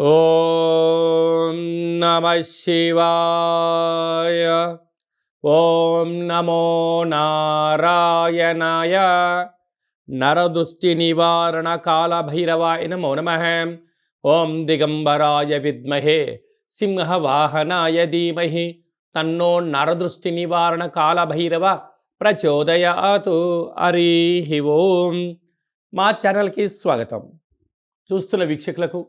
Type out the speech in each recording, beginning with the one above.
ఓం నమ శివాయ. ఓం నమో నారాయణాయ. నరదృష్టి నివారణ కాళభైరవాయ నమో నమ. ఓం దిగంబరాయ విద్మహే. సింహవాహనాయ ధీమహి. తన్నో నరదృష్టి నివారణ కాలభైరవ ప్రచోదయాతు హరి ఓం. మా ఛానల్కి స్వాగతం. చూస్తున్న వీక్షకులకు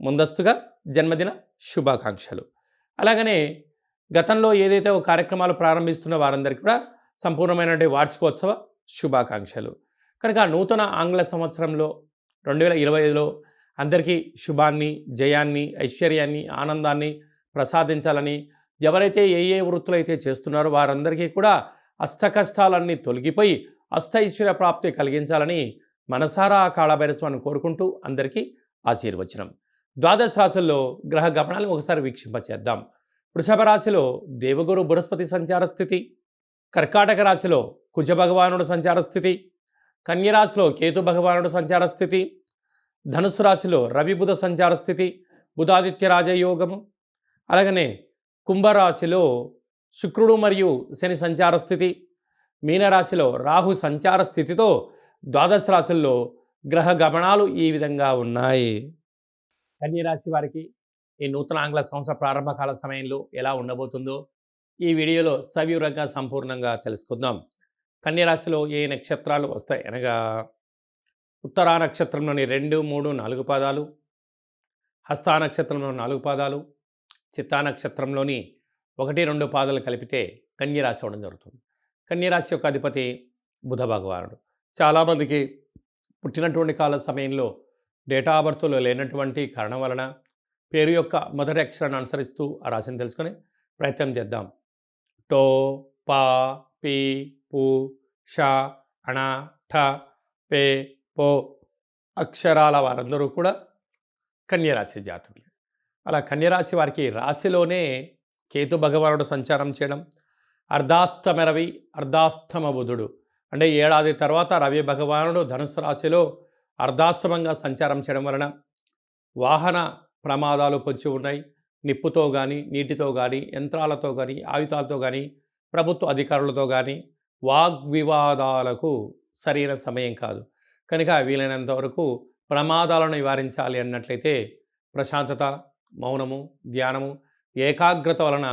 ముందస్తుగా జన్మదిన శుభాకాంక్షలు. అలాగనే గతంలో ఏదైతే ఒక కార్యక్రమాలు ప్రారంభిస్తున్న వారందరికీ కూడా సంపూర్ణమైనటువంటి వార్షికోత్సవ శుభాకాంక్షలు. కనుక నూతన ఆంగ్ల సంవత్సరంలో రెండు వేల ఇరవై ఐదులో అందరికీ శుభాన్ని జయాన్ని ఐశ్వర్యాన్ని ఆనందాన్ని ప్రసాదించాలని ఎవరైతే ఏ ఏ వృత్తులు అయితే చేస్తున్నారో వారందరికీ కూడా అష్టకష్టాలన్నీ తొలగిపోయి అష్టైశ్వర్య ప్రాప్తి కలిగించాలని మనసారా కాళభైరస్వాన్ని కోరుకుంటూ అందరికీ ఆశీర్వచనం. ద్వాదశ రాశుల్లో గ్రహ గమనాలు ఒకసారి వీక్షింపచేద్దాం. వృషభ రాశిలో దేవగురు బృహస్పతి సంచార స్థితి కర్కాటక రాశిలో కుజ భగవానుడు సంచార స్థితి కన్యరాశిలో కేతు భగవానుడు సంచార స్థితి ధనుసు రాశిలో రవి బుధ సంచార స్థితి బుధాదిత్య రాజయోగము అలాగనే కుంభరాశిలో శుక్రుడు మరియు శని సంచార స్థితి మీనరాశిలో రాహు సంచార స్థితితో ద్వాదశ రాశుల్లో గ్రహ గమనాలు ఈ విధంగా ఉన్నాయి. కన్యరాశి వారికి ఈ నూతన ఆంగ్ల సంవత్సర ప్రారంభ కాల సమయంలో ఎలా ఉండబోతుందో ఈ వీడియోలో సవివరంగా సంపూర్ణంగా తెలుసుకుందాం. కన్యరాశిలో ఏ నక్షత్రాలు వస్తాయి? అనగా ఉత్తరా నక్షత్రంలోని రెండు మూడు నాలుగు పాదాలు హస్తా నక్షత్రంలో నాలుగు పాదాలు చిత్తా నక్షత్రంలోని ఒకటి రెండు పాదాలు కలిపితే కన్యరాశి అవ్వడం జరుగుతుంది. కన్యరాశి యొక్క అధిపతి బుధ భగవానుడు. చాలామందికి పుట్టినటువంటి కాల సమయంలో డేటా ఆఫ్ బర్త్లో లేనటువంటి కారణం వలన పేరు యొక్క మొదటి అక్షరాన్ని అనుసరిస్తూ ఆ రాశిని తెలుసుకొని ప్రయత్నం చేద్దాం. టో పా పి పు ష అణ ఠ పే పో అక్షరాల వారందరూ కూడా కన్యరాశి జాతకులు. అలా కన్యరాశి వారికి రాశిలోనే కేతు భగవానుడు సంచారం చేయడం అర్ధాస్తమ రవి అర్ధాస్తమ బుధుడు అంటే ఏడాది తర్వాత రవి భగవానుడు ధనుసు రాశిలో అర్ధాశ్రమంగా సంచారం చేయడం వలన వాహన ప్రమాదాలు పొంచి ఉన్నాయి. నిప్పుతో కానీ నీటితో కానీ యంత్రాలతో కానీ ఆయుధాలతో కానీ ప్రభుత్వ అధికారులతో కానీ వాగ్వివాదాలకు సరైన సమయం కాదు. కనుక వీలైనంత వరకు ప్రమాదాలను నివారించాలి అన్నట్లయితే ప్రశాంతత మౌనము ధ్యానము ఏకాగ్రత వలన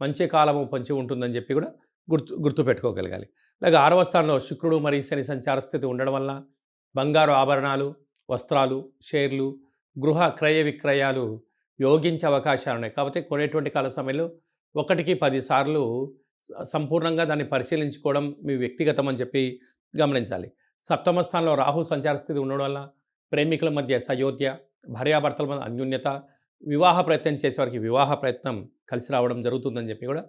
మంచి కాలము పొంచి ఉంటుందని చెప్పి కూడా గుర్తు గుర్తుపెట్టుకోగలగాలి. అలాగే ఆరవ స్థానంలో శుక్రుడు మరియు శని సంచార స్థితి ఉండడం వల్ల బంగారు ఆభరణాలు వస్త్రాలు షేర్లు గృహ క్రయ విక్రయాలు యోగించే అవకాశాలు ఉన్నాయి. కాబట్టి కొనేటువంటి కాల సమయంలో ఒకటికి పదిసార్లు సంపూర్ణంగా దాన్ని పరిశీలించుకోవడం మీ వ్యక్తిగతం అని చెప్పి గమనించాలి. సప్తమ స్థానంలో రాహు సంచార స్థితి ఉండడం వల్ల ప్రేమికుల మధ్య సయోధ్య భార్యాభర్తల మధ్య అన్యోన్యత వివాహ ప్రయత్నం చేసేవారికి వివాహ ప్రయత్నం కలిసి రావడం జరుగుతుందని చెప్పి కూడా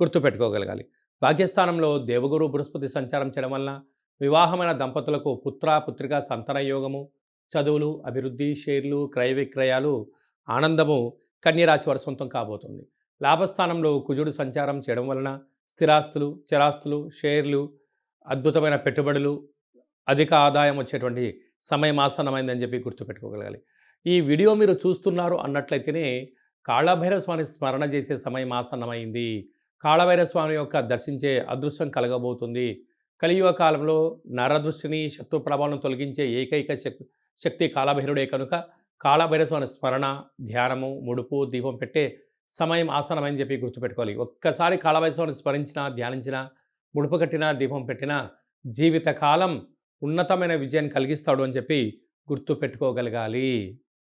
గుర్తుపెట్టుకోగలగాలి. భాగ్యస్థానంలో దేవగురు బృహస్పతి సంచారం చేయడం వలన వివాహమైన దంపతులకు పుత్ర పుత్రిక సంతాన యోగము చదువులు అభివృద్ధి షేర్లు క్రయ విక్రయాలు ఆనందము కన్యరాశి వారి సొంతం కాబోతుంది. లాభస్థానంలో కుజుడు సంచారం చేయడం వలన స్థిరాస్తులు చిరాస్తులు షేర్లు అద్భుతమైన పెట్టుబడులు అధిక ఆదాయం వచ్చేటువంటి సమయం ఆసన్నమైందని చెప్పి గుర్తుపెట్టుకోగలగాలి. ఈ వీడియో మీరు చూస్తున్నారు అన్నట్లయితేనే కాళభైరవ స్వామి స్మరణ చేసే సమయం ఆసన్నమైంది. కాళభైరవ స్వామి యొక్క దర్శించే అదృష్టం కలగబోతుంది. కలియుగ కాలంలో నరదృష్టిని శత్రు ప్రభావం తొలగించే ఏకైక శక్తి శక్తి కాలభైరుడే కనుక కాళభైరవ అనే స్మరణ ధ్యానము ముడుపు దీపం పెట్టే సమయం ఆసనమని చెప్పి గుర్తుపెట్టుకోవాలి. ఒక్కసారి కాళభైరవ స్మరించినా స్మరించిన ధ్యానించిన ముడుపు కట్టినా దీపం పెట్టిన జీవితకాలం ఉన్నతమైన విజయాన్ని కలిగిస్తాడు అని చెప్పి గుర్తు పెట్టుకోగలగాలి